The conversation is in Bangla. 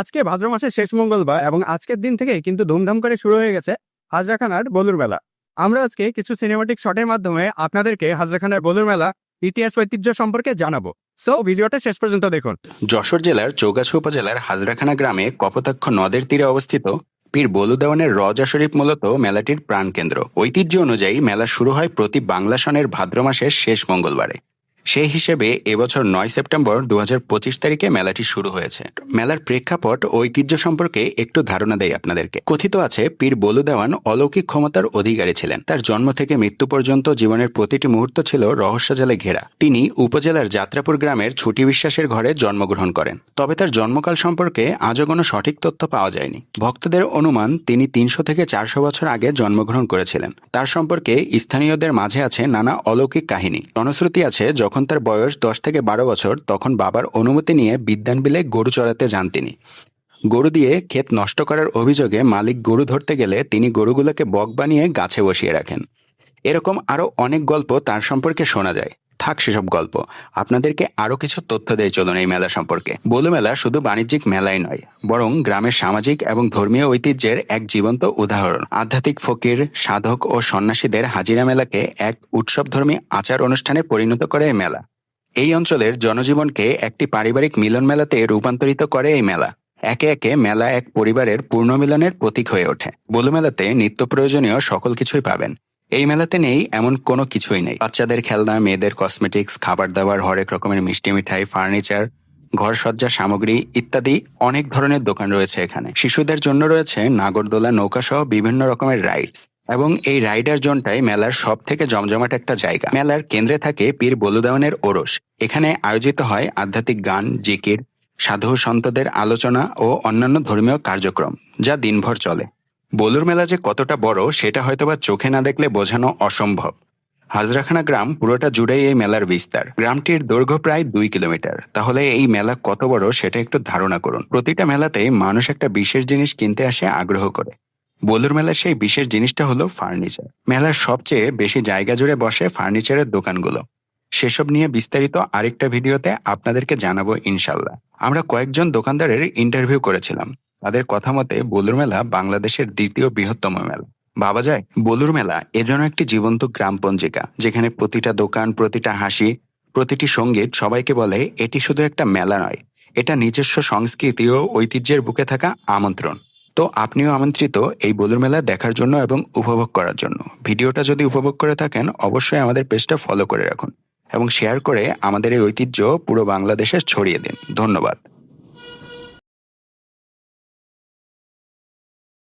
আজকে ভাদ্র মাসের শেষ মঙ্গলবার এবং আজকের দিন থেকে কিন্তু ধুমধাম করে শুরু হয়ে গেছে হাজরাখানার বলুর মেলা। আমরা আজকে কিছু সিনেমাটিক শটের মাধ্যমে আপনাদেরকে হাজরাখানার বলুর মেলা ইতিহাস ঐতিহ্য সম্পর্কে জানাব। সো ভিডিওটা শেষ পর্যন্ত দেখুন। যশোর জেলার চৌগাছা উপজেলার হাজরাখানা গ্রামে কপোতাক্ষ নদের তীরে অবস্থিত পীর বলু দেওয়ানের রজা শরীফ মূলত মেলাটির প্রাণকেন্দ্র। ঐতিহ্য অনুযায়ী মেলা শুরু হয় প্রতি বাংলা সনের ভাদ্র মাসের শেষ মঙ্গলবারে। সেই হিসেবে এবছর নয় সেপ্টেম্বর দু পঁচিশ তারিখে মেলাটি শুরু হয়েছে। মেলার প্রেক্ষাপট ঐতিহ্য সম্পর্কে একটু ধারণা দেয় আপনাদেরকে। কথিত আছে, পীর বলু দেওয়ান অলৌকিক ক্ষমতার অধিকারী ছিলেন। তার জন্ম থেকে মৃত্যু পর্যন্ত জীবনের প্রতিটি মুহূর্ত ছিল রহস্যজালে ঘেরা। তিনি উপজেলার যাত্রাপুর গ্রামের ছুটি বিশ্বাসের ঘরে জন্মগ্রহণ করেন। তবে তার জন্মকাল সম্পর্কে আজও কোনো সঠিক তথ্য পাওয়া যায়নি। ভক্তদের অনুমান, তিনি তিনশো থেকে চারশো বছর আগে জন্মগ্রহণ করেছিলেন। তার সম্পর্কে স্থানীয়দের মাঝে আছে নানা অলৌকিক কাহিনী। জনশ্রুতি আছে, যখন তার বয়স দশ থেকে বারো বছর, তখন বাবার অনুমতি নিয়ে বিদ্যান বিলে গরু চড়াতে যান তিনি। গরু দিয়ে ক্ষেত নষ্ট করার অভিযোগে মালিক গরু ধরতে গেলে তিনি গরুগুলোকে বক বানিয়ে গাছে বসিয়ে রাখেন। এরকম আরও অনেক গল্প তার সম্পর্কে শোনা যায়। থাক সেসব গল্প। আপনাদেরকে আরও কিছু তথ্য দেয় চলুন এই মেলা সম্পর্কে। বলু মেলা শুধু বাণিজ্যিক মেলাই নয়, বরং গ্রামের সামাজিক এবং ধর্মীয় ঐতিহ্যের এক জীবন্ত উদাহরণ। আধ্যাত্মিক ফকির, সাধক ও সন্ন্যাসীদের হাজিরা মেলাকে এক উৎসবধর্মী আচার অনুষ্ঠানে পরিণত করে এই মেলা। এই অঞ্চলের জনজীবনকে একটি পারিবারিক মিলন মেলাতে রূপান্তরিত করে এই মেলা। একে একে মেলা এক পরিবারের পূর্ণমিলনের প্রতীক হয়ে ওঠে। বলু মেলাতে নিত্য প্রয়োজনীয় সকল কিছুই পাবেন। এই মেলাতে নেই এমন কোনো কিছুই নেই। বাচ্চাদের খেলনা, মেয়েদের কসমেটিক্স খাবার দাবার হরেক রকমের মিষ্টি মিঠাই ফার্নিচার ঘর সজ্জার সামগ্রী ইত্যাদি অনেক ধরনের দোকান রয়েছে এখানে। শিশুদের জন্য রয়েছে নাগরদোলা নৌকা সহ বিভিন্ন রকমের রাইডস এবং এই রাইডার জোনটাই মেলার সব থেকে জমজমাট একটা জায়গা। মেলার কেন্দ্রে থাকে পীর বলুদাওয়ানের ওরস। এখানে আয়োজিত হয় আধ্যাত্মিক গান, জিকির, সাধু সন্তদের আলোচনা ও অন্যান্য ধর্মীয় কার্যক্রম, যা দিনভর চলে। বলুর মেলা যে কতটা বড়, সেটা হয়তোবা চোখে না দেখলে বোঝানো অসম্ভব। হাজরাখানা গ্রাম পুরোটা জুড়েই এই মেলার বিস্তার। গ্রামটির দৈর্ঘ্য প্রায় দুই কিলোমিটার। তাহলে এই মেলা কত বড়, সেটা একটু ধারণা করুন। প্রতিটা মেলাতেই মানুষ একটা বিশেষ জিনিস কিনতে আসে আগ্রহ করে। বলুর মেলার সেই বিশেষ জিনিসটা হলো ফার্নিচার। মেলার সবচেয়ে বেশি জায়গা জুড়ে বসে ফার্নিচারের দোকানগুলো। সেসব নিয়ে বিস্তারিত আরেকটা ভিডিওতে আপনাদেরকে জানাব ইনশাল্লাহ আমরা কয়েকজন দোকানদারের ইন্টারভিউ করেছিলাম। তাদের কথা মতে বলুর মেলা বাংলাদেশের দ্বিতীয় বৃহত্তম মেলা। বাবা যায়, বলুর মেলা এজন্য একটি জীবন্ত গ্রাম পঞ্জিকা, যেখানে প্রতিটা দোকান, প্রতিটা হাসি, প্রতিটি সংগীত সবাইকে বলে এটি শুধু একটা মেলা নয়, এটা নিজস্ব সংস্কৃতি ও ঐতিহ্যের বুকে থাকা আমন্ত্রণ। তো আপনিও আমন্ত্রিত এই বলুর মেলা দেখার জন্য এবং উপভোগ করার জন্য। ভিডিওটা যদি উপভোগ করে থাকেন, অবশ্যই আমাদের পেজটা ফলো করে রাখুন এবং শেয়ার করে আমাদের এই ঐতিহ্য পুরো বাংলাদেশে ছড়িয়ে দিন। ধন্যবাদ।